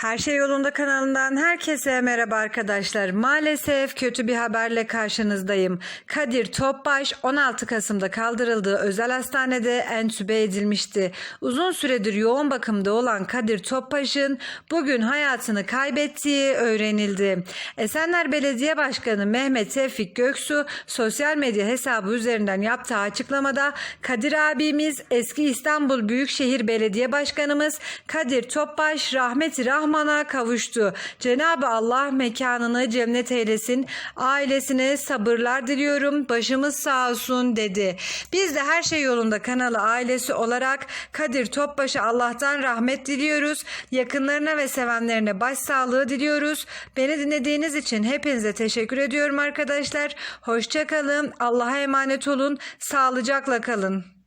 Her Şey Yolunda kanalından herkese merhaba arkadaşlar. Maalesef kötü bir haberle karşınızdayım. Kadir Topbaş 16 Kasım'da kaldırıldığı özel hastanede entübe edilmişti. Uzun süredir yoğun bakımda olan Kadir Topbaş'ın bugün hayatını kaybettiği öğrenildi. Esenler Belediye Başkanı Mehmet Tevfik Göksu sosyal medya hesabı üzerinden yaptığı açıklamada Kadir abimiz eski İstanbul Büyükşehir Belediye Başkanımız Kadir Topbaş rahmeti rahmana kavuştu. Cenab-ı Allah mekanını cennet eylesin. Ailesine sabırlar diliyorum. Başımız sağ olsun dedi. Biz de her şey yolunda kanalı ailesi olarak Kadir Topbaş'a Allah'tan rahmet diliyoruz. Yakınlarına ve sevenlerine başsağlığı diliyoruz. Beni dinlediğiniz için hepinize teşekkür ediyorum arkadaşlar. Hoşça kalın. Allah'a emanet olun. Sağlıcakla kalın.